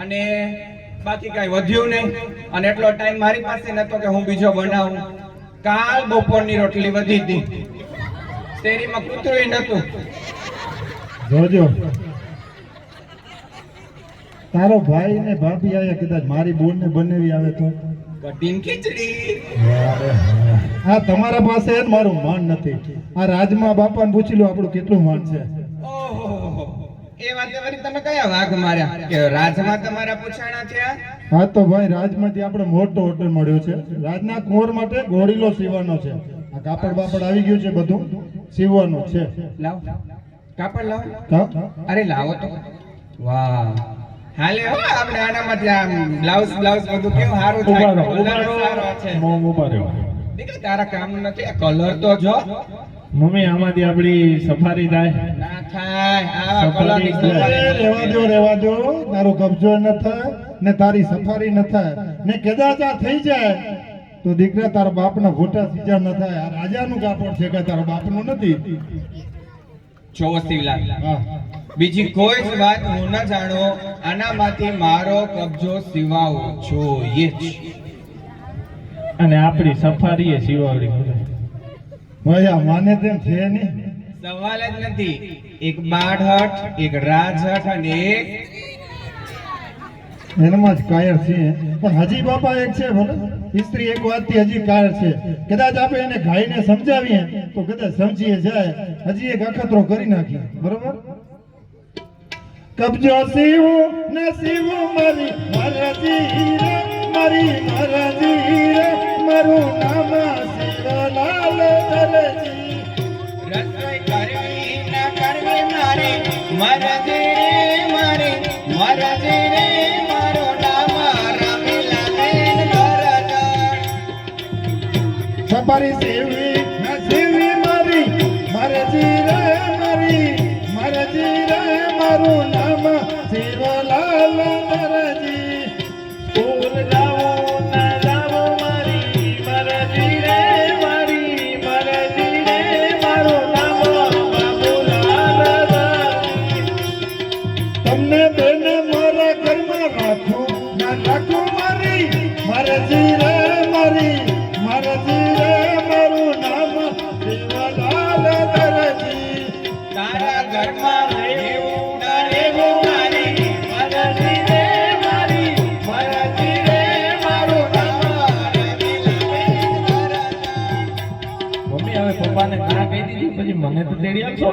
અને બાકી કઈ વધ્યું નહીં. અને એટલો ટાઈમ મારી પાસે નતો કે હું બીજો બનાવું. કાલ બપોરની રોટલી વધી હતી. શેરીમાં કૂતરું નતું. જોજો. તારો ભાઈ ને ભાભી આયા કદાચ મારી બોન ને બનેવી આવે તો? કઢીન ખીચડી. હા તમારા પાસે મારું માન નથી. આ રાજમાં બાપાને પૂછી લો આપણું કેટલું માન છે. એ વાતે વરી તમે કયા વાઘ માર્યા? કે રાજમાં તમારા પૂછાણા થયા? હા તો ભાઈ રાજમાંથી આપણે મોટો ઓર્ડર મળ્યો છે. રાજના કોર માટે ગોળીલો સીવવાનો છે. આ કાપડ બાપડ આવી ગયું છે બધું. સીવવાનું છે. લાવ. કાપડ લાવ. અરે લાવો તો. વાહ. હાલે હો આપણે આનામાંથી આમ બ્લાઉઝ બ્લાઉઝ બધું કેવું સારું થાય? સારો છે. દીકરા તારા કામ નથી. આ કલર તો જો. મમ્મી આમાંથી આપણી સફારી થાય. રહેવા દો રહેવા દો તારો કબજો ન થાય ને તારી સફારી ન થાય. ને કદાચ આ થઈ જાય તો દીકરા તારા બાપના ખોટા સીજા ન થાય. આ રાજાનું કાપડ છે કે તારા બાપનું નથી? શિવલાલ બીજી કોઈ જ વાત હું ન જાણો આનામાંથી મારો કબજો સિવાવો જોઈએ અને આપણી સફારી એ શિવાવડી ભાઈ આ માને તેમ છે નહીં. સવાલ જ નથી. એક બાઢટ એક રાજહટ અને એક એનામાં જ કાયર છે. પણ હજી બાપા એક છે, ભલે. સ્ત્રી એક વાતથી હજી કાયર છે. કદાચ આપણે એને ગાયને સમજાવીએ, તો કદાચ સમજીએ જાય. હજી એક અખતરો કરી નાખીએ. બરોબર? કબજો સીવું, ને સીવું મારી મરજી રે મારી મરજી રે મારું નામ શિવલાલ લાલ રસોઈ મારે રે મારે મરજી રે મારો નામ રમીલા બેન દરજણ સફારી સેવી ને સેવી મારી મરજી રે મારી મરજી રે મારું નામ શિવલાલ તમને બેને મારા ઘરમાં રાખો. ના રાખો મારી મરજી રે પછી મને તો તેડી આપશો?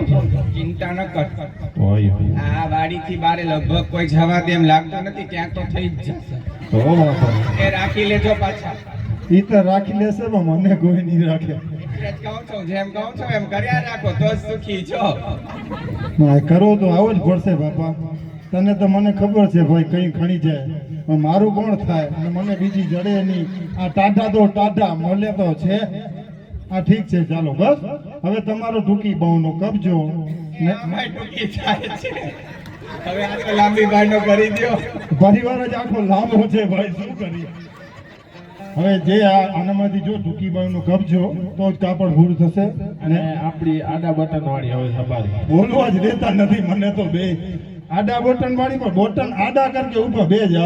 ચિંતા ન કર. આ વાડીથી બારે લગભગ કોઈ જવા દે એમ લાગતું નથી ક્યાં તો થઈ જ જશે. એ રાખી લેજો પાછા. ઈ તો રાખી લેશે પણ મને કોઈ નહીં રાખે. કહું છું જેમ કહું છું એમ કર્યા રાખો તો જ સુખી છો. ના, કરવો તો આવો જ પડશે બાપા. તને તો મને ખબર છે ભાઈ કઈ ખણી જાય. પણ મારું કોણ થાય? અને મને બીજી જડે નહીં. આ ટાઢા તો ટાઢા મળે તો છે. આ ઠીક છે ચાલો બસ. હવે તમારો ટૂંકી બહુનો કબજો ને આમાંય ટૂંકી થાય છે. હવે આ લાંબી બાંડો કરી દ્યો. પરિવાર જ આખો લાંબો છે ભાઈ શું કરીએ? હવે જે આ આનામાંથી જો ટૂંકી બાઉનો કબજો તો જ કાપડ ભૂર થશે અને આપણી આડા બટન વાળી હવે સફારી બોલવા જ દેતા નથી મને તો બે. આડા બટન વાળી પણ બોટન આડા કર કે ઉપર બે જ આવે.